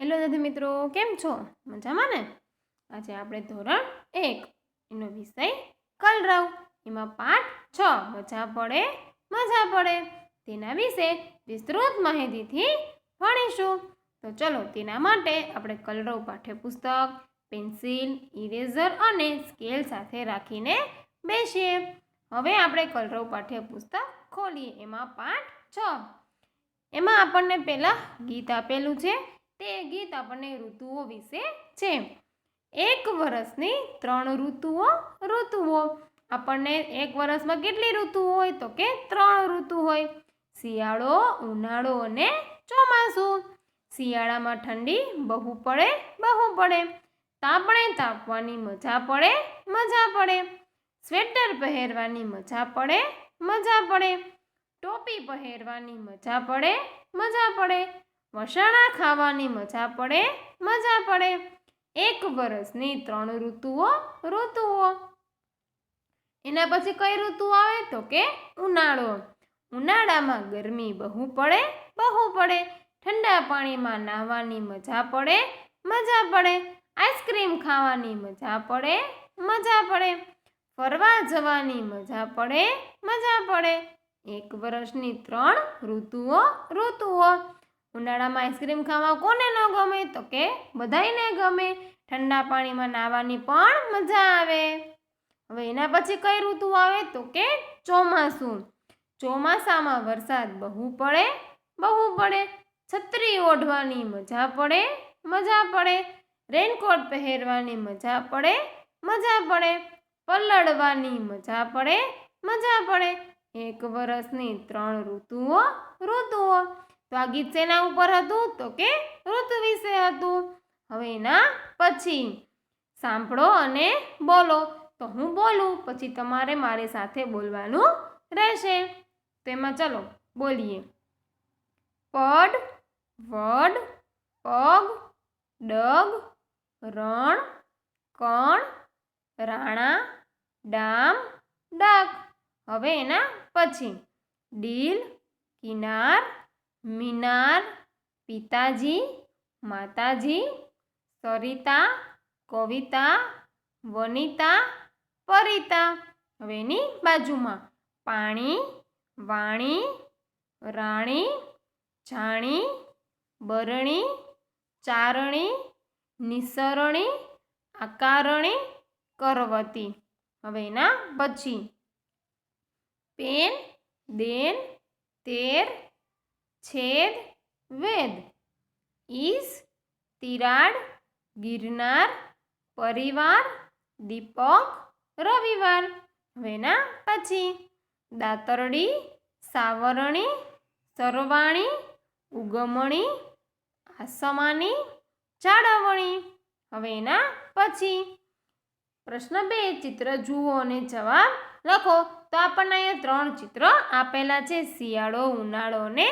Hello દાદી મિત્રો, કેમ છો? મજામાં ને? આજે આપણે ધોરણ એક, એનો વિષય કલરવ. એમાં પાઠ છ, મજા પડે મજા પડે. તેના વિશે વિસ્તૃત માહિતીથી ભણીશું. તો ચલો, તેના માટે આપણે કલરવ પાઠ્યપુસ્તક, પેન્સિલ, ઇરેઝર અને સ્કેલ સાથે રાખીને બેસીએ. હવે આપણે કલરવ પાઠ્યપુસ્તક ખોલીએ. એમાં પાઠ છ. એમાં આપણને પહેલાં ગીત આપેલું છે. તે ગીત આપણને ઋતુઓ વિશે છે. એક વર્ષની ત્રણ ઋતુઓ ઋતુઓ. આપણને એક વર્ષમાં કેટલી ઋતુ હોય? તો કે ત્રણ ઋતુ હોય. શિયાળો, ઉનાળો અને ચોમાસું. શિયાળામાં ઠંડી બહુ પડે બહુ પડે. તાપણે તાપવાની મજા પડે મજા પડે. સ્વેટર પહેરવાની મજા પડે મજા પડે. ટોપી પહેરવાની મજા પડે મજા પડે. વસાણા ખાવાની મજા પડે મજા પડે. એક વર્ષની ત્રણ ઋતુઓ ઋતુઓ. એના પછી કઈ ઋતુ આવે તો કે ઉનાળો. ઉનાળામાં ગરમી બહુ પડે બહુ પડે. ઠંડા પાણીમાં નાહવાની મજા પડે મજા પડે. આઈસ્ક્રીમ ખાવાની મજા પડે મજા પડે. ફરવા જવાની મજા પડે મજા પડે. એક વર્ષની ત્રણ ઋતુઓ ઋતુઓ. ઉનાળામાં આઈસ્ક્રીમ ખાવા કોને ન ગમે તો કે બધાયને ગમે. ઠંડા પાણીમાં નાહવાની પણ મજા આવે. હવે એના પછી કઈ ઋતુ આવે તો કે ચોમાસું. ચોમાસામાં વરસાદ બહુ પડે બહુ પડે. છત્રી ઓઢવાની મજા પડે મજા પડે. રેનકોટ પહેરવાની મજા પડે મજા પડે. પલળવાની મજા પડે મજા પડે. એક વર્ષની ત્રણ ઋતુઓ ઋતુઓ. તો આ ગીત શેના ઉપર હતું? તો કે ઋતુ વિશે હતું. હવે એના પછી સાંભળો અને બોલો. તો હું બોલું, પછી તમારે મારી સાથે બોલવાનું રહેશે. તો એમાં ચલો, બોલીએ. પડ, વડ, પગ, ડગ, રણ, કણ, રાણા, ડામ, ડાક. હવે એના પછી ડીલ, કિનાર મિનાર, પિતાજી, માતાજી, સરિતા, કવિતા, વનિતા, પરિતા. હવે એની બાજુમાં પાણી, વાણી, રાણી, જાણી, બરણી, ચારણી, નિસરણી, આકારણી, કરવતી. હવે એના પછી. પેન, દેન, તેર છેદ, વેદ. ઈસ તિરાડ, ગિરનાર, પરિવાર, દીપક, રવિવાર. હવેના પછી દાતરડી, સાવરણી, સરવાણી, ઉગમણી, આસમાની, જાળવણી. હવે એના પછી પ્રશ્ન બે, ચિત્ર જુઓ અને જવાબ લખો. તો આપણને અહીંયા ત્રણ ચિત્ર આપેલા છે. શિયાળો, ઉનાળો અને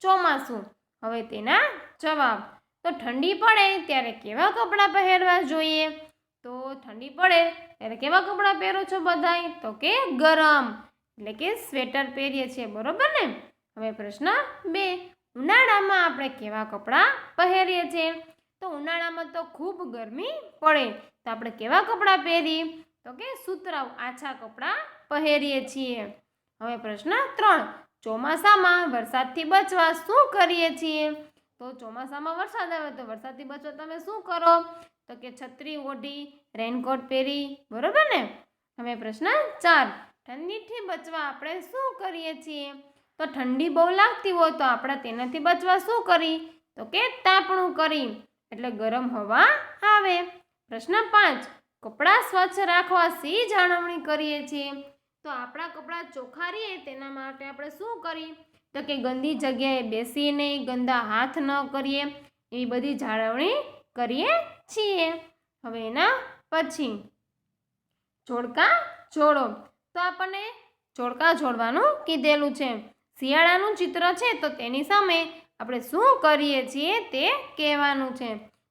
ચોમાસું. હવે તેના જવાબ. તો ઠંડી પડે ત્યારે કેવા કપડાં પહેરવા જોઈએ? તો ઠંડી પડે ત્યારે કેવા કપડાં પહેરો છો બધાય? તો કે ગરમ. એટલે કે સ્વેટર પહેરીએ છીએ, બરોબર ને? હવે પ્રશ્ન બે. ઉનાળામાં આપણે કેવા કપડાં પહેરીએ છીએ? તો ઉનાળામાં તો ખૂબ ગરમી પડે. તો આપણે કેવા કપડાં પહેરી તો કે સુતરાઉ આછા કપડાં પહેરીએ છીએ. હવે પ્રશ્ન ત્રણ. ચોમાસામાં વરસાદથી બચવા શું કરીએ છીએ? તો ચોમાસામાં વરસાદ આવે તો વરસાદથી બચવા તમે શું કરો? તો કે છત્રી ઓઢી રેનકોટ પહેરી, બરોબર ને? હવે પ્રશ્ન ચાર, ઠંડીથી બચવા આપણે શું કરીએ છીએ? તો ઠંડી બહુ લાગતી હોય તો આપણે તેનાથી બચવા શું કરી? તો કે તાપણું કરી, એટલે ગરમ હવા આવે. પ્રશ્ન પાંચ, કપડાં સ્વચ્છ રાખવા સી જાળવણી કરીએ છીએ? તો આપણા કપડાં ચોખ્ખા રહીએ તેના માટે આપણે શું કરીએ? તો કે ગંદી જગ્યાએ બેસીને ગંદા હાથ ન કરીએ, એવી બધી જાળવણી કરીએ છીએ. હવે એના પછી જોડકા જોડો. તો આપણને જોડકા જોડવાનું કીધેલું છે. શિયાળાનું ચિત્ર છે તો તેની સામે આપણે શું કરીએ છીએ તે કહેવાનું છે.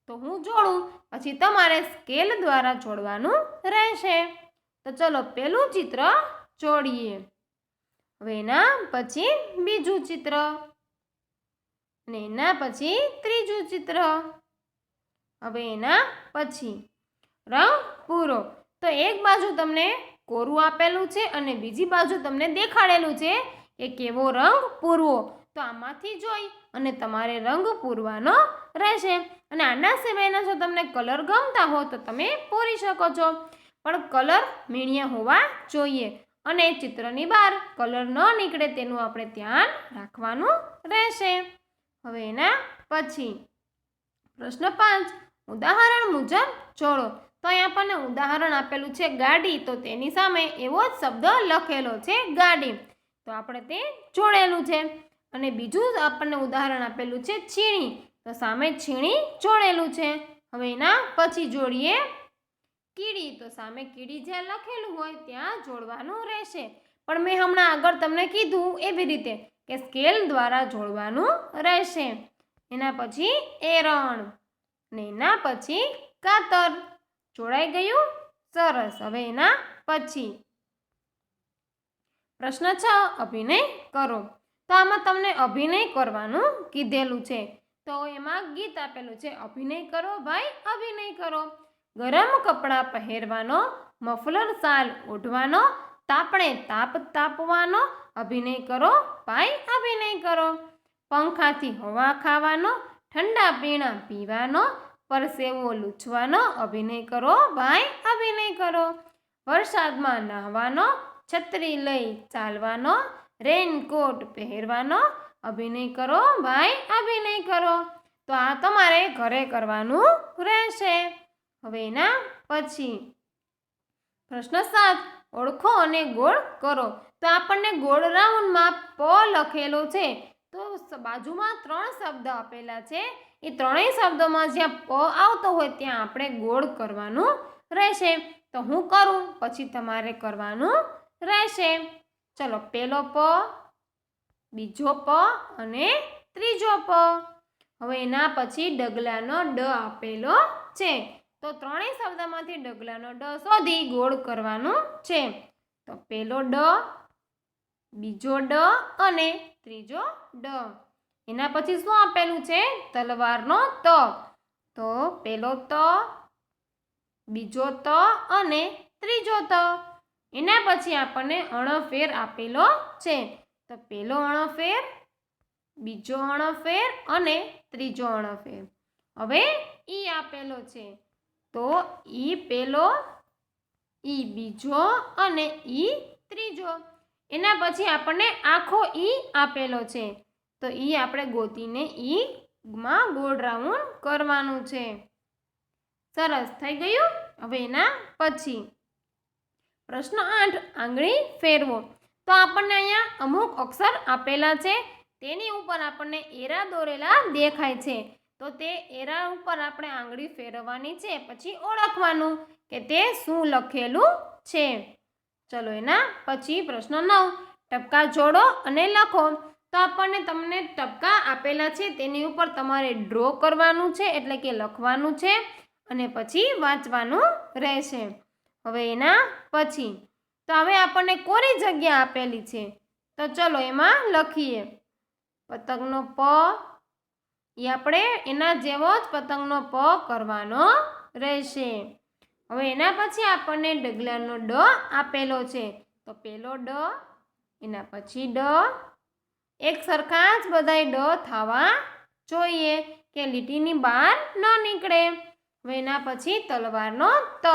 તો હું જોડું, પછી તમારે સ્કેલ દ્વારા જોડવાનું રહેશે. તો ચલો પહેલું ચિત્ર જોડીએ હવે એના પછી બીજું ચિત્ર. અને એના પછી ત્રીજું ચિત્ર. હવે એના પછી રંગ પૂરો. તો એક બાજુ તમને કોરું આપેલું છે અને બીજી બાજુ તમને દેખાડેલું છે કે કેવો રંગ પૂરવો. તો આમાંથી જોઈ અને તમારે રંગ પૂરવાનો રહેશે. અને આના સિવાયના જો તમને કલર ગમતા હો તો તમે પૂરી શકો છો. પણ કલર મીણિયા હોવા જોઈએ. અને ચિત્રની બહાર કલર ન નીકળે તેનું આપણે ધ્યાન રાખવાનું રહેશે. હવે એના પછી પ્રશ્ન પાંચ, ઉદાહરણ મુજબ જોડો તો અહીં આપણને ઉદાહરણ આપેલું છે ગાડી. તો તેની સામે એવો જ શબ્દ લખેલો છે ગાડી. તો આપણે તે જોડેલું છે. અને બીજું આપણને ઉદાહરણ આપેલું છે છીણી. તો સામે છીણી જોડેલું છે. હવે એના પછી જોડીએ કીડી, તો સામે કીડી જ્યાં લખેલું હોય ત્યાં જોડવાનું રહેશે. પણ મેં હમણાં આગળ તમને કીધું એવી રીતે કે સ્કેલ દ્વારા જોડવાનું રહેશે. એના પછી એરણ ને એના પછી કાતર. જોડાઈ ગયું? સરસ. હવે એના પછી. પ્રશ્ન છ, અભિનય કરો. તો આમાં તમને અભિનય કરવાનું કીધેલું છે. તો એમાં ગીત આપેલું છે. અભિનય કરો ભાઈ, અભિનય કરો. ગરમ કપડાં પહેરવાનો, મફલર શાલ ઓઢવાનો, તાપણે તાપ તાપવાનો, અભિનય કરો, ભાઈ અભિનય કરો. પંખાથી હવા ખાવાનો, ઠંડા પીણા પીવાનો, પરસેવો લૂછવાનો, અભિનય કરો, ભાઈ અભિનય કરો. વરસાદમાં નાહવાનો, છત્રી લઈ ચાલવાનો, રેનકોટ પહેરવાનો, અભિનય કરો, ભાઈ અભિનય કરો. તો આ તમારે ઘરે કરવાનું રહેશે. હવે એના પછી પ્રશ્ન સાત, ઓળખો અને ગોળ કરો. તો આપણને ગોળ રાઉન્ડમાં પ લખેલો છે. તો બાજુમાં ત્રણ શબ્દ આપેલા છે. એ ત્રણેય શબ્દોમાં જ્યાં પ આવતો હોય ત્યાં આપણે ગોળ કરવાનું રહેશે. તો હું કરું? પછી તમારે કરવાનું રહેશે. ચલો પહેલો પ, બીજો પ અને ત્રીજો પ. હવે એના પછી ડગલાનો ડ આપેલો છે. તો ત્રણેય શબ્દમાંથી ડગલાનો ડ શોધી ગોળ કરવાનું છે. તો પહેલો ડ, બીજો ડ અને ત્રીજો ડ. એના પછી શું આપેલું છે? તલવારનો ત. તો પહેલો ત, બીજો ત અને ત્રીજો ત. એના પછી આપણને અણફેર આપેલો છે. તો પહેલો અણફેર, બીજો અણફેર અને ત્રીજો અણફેર. હવે ઈ આપેલો છે. તો ઈ પેલો, ઈ બીજો અને ઈ ત્રીજો. એના પછી આપણને આખો ઈ આપેલો છે. તો ઈ આપણે ગોતીને ઈ માં ગોળ રાઉન્ડ કરવાનું છે. સરસ, થઈ ગયું? હવે એના પછી. પ્રશ્ન આઠ, આંગળી ફેરવો. તો આપણને અહીંયા અમુક અક્ષર આપેલા છે. તેની ઉપર આપણને એરા દોરેલા દેખાય છે. તો તે એરા ઉપર આપણે આંગળી ફેરવવાની છે, પછી ઓળખવાનું કે તે શું લખેલું છે. ચલો એના પછી પ્રશ્ન નવ, ટપકા જોડો અને લખો. તો આપણને તમને ટપકા આપેલા છે, તેની ઉપર તમારે ડ્રો કરવાનું છે, એટલે કે લખવાનું છે, અને પછી વાંચવાનું રહેશે. હવે એના પછી, તો હવે આપણને કોરી જગ્યા આપેલી છે? તો ચલો એમાં લખીએ. પતંગનો પ એ આપણે એના જેવો જ પતંગનો પ કરવાનો રહેશે. હવે એના પછી આપણને ડગલાનો ડ આપેલો છે. તો પેલો ડ, એના પછી ડ. એક સરખા જ બધાય ડ થવા જોઈએ કે લીટીની બહાર ન નીકળે. હવે એના પછી તલવારનો ત.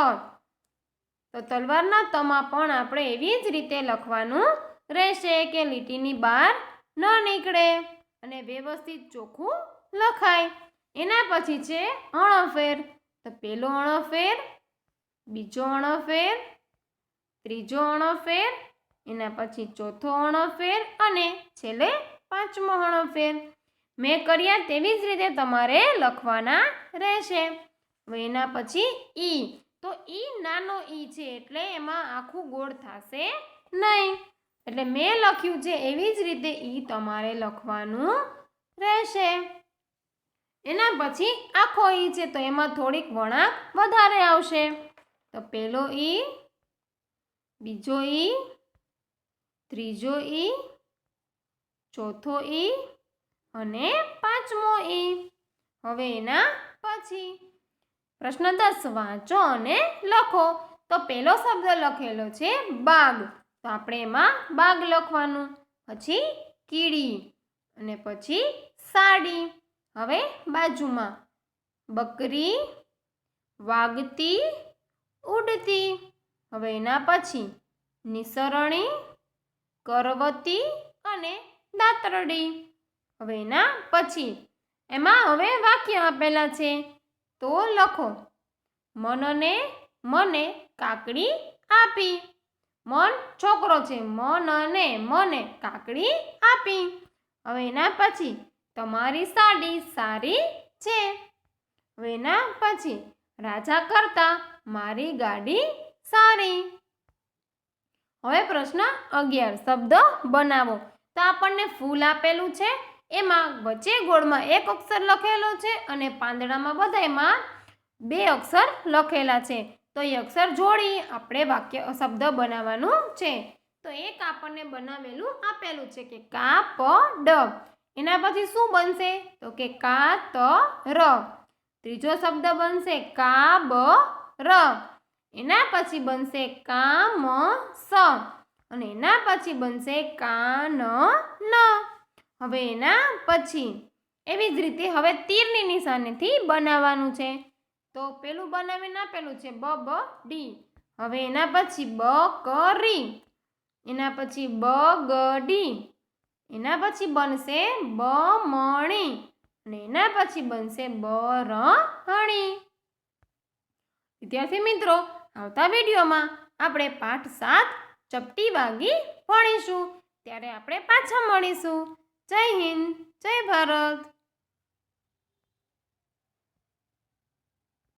તો તલવારના તમાં પણ આપણે એવી જ રીતે લખવાનું રહેશે કે લીટીની બહાર ન નીકળે. અને વ્યવસ્થિત ચોખ્ખું લખાય. એના પછી છે અણફેર. તો પહેલો અણફેર, બીજો અણફેર, ત્રીજો અણફેર, એના પછી ચોથો અણફેર અને છેલ્લે પાંચમો અણફેર. મેં કર્યા તેવી જ રીતે તમારે લખવાના રહેશે. હવે એના પછી ઈ. તો ઈ નાનો ઈ છે એટલે એમાં આખું ગોળ થશે નહીં. એટલે મેં લખ્યું છે એવી જ રીતે ઈ તમારે લખવાનું રહેશે. એના પછી આખો ઈ છે તો એમાં થોડીક વળાંક વધારે આવશે. તો પહેલો ઈ, બીજો ઈ, ત્રીજો ઈ, ચોથો ઈ અને પાંચમો ઈ. હવે એના પછી પ્રશ્ન દસ, વાંચો અને લખો. તો પહેલો શબ્દ લખેલો છે બાગ. તો આપણે એમાં બાગ લખવાનું. પછી કીડી અને પછી સાડી. હવે બાજુમાં. બકરી વાગતી ઉડતી. હવે એના પછી નિસરણી, કરવતી અને દાતરડી. હવે એના પછી એમાં હવે વાક્ય આપેલા છે. તો લખો. મનને મને કાકડી આપી. મન છોકરો છે. મનને મને કાકડી આપી. હવે એના પછી તમારી સાડી સારી છે. હવે પછી રાજા કરતા મારી ગાડી સારી. હવે પ્રશ્ન અગિયાર, શબ્દ બનાવો. તો આપણને ફૂલ આપેલું છે, એમાં વચ્ચે ગોળમાં એક અક્ષર લખેલો છે અને પાંદડામાં બધામાં બે અક્ષર લખેલા છે. તો એ અક્ષર જોડી આપણે વાક્ય, શબ્દ બનાવવાનું છે. તો એક આપણને બનાવેલું આપેલું છે કે કા પ ડ એના પછી શું બનશે? તો કે કા ત ર. ત્રીજો શબ્દ બનશે કા બ ર. એના પછી બનશે કા મ સ. અને એના પછી બનશે કાન ન હવે એના પછી એવી જ રીતે હવે તીરની નિશાનીથી બનાવવાનું છે. તો પેલું બનાવીને આપેલું છે બ બ, ડી. હવે એના પછી બ કરી એના પછી બ, ગ, ડી. એના પછી બનશે બ મણી અને એના પછી બનશે બ ર હણી વિદ્યાર્થી મિત્રો, આવતા વિડીયોમાં આપણે પાઠ સાત ચપટી વાગી ભણીશું. ત્યારે આપણે પાછા મળીશું. જય હિન્દ, જય ભારત.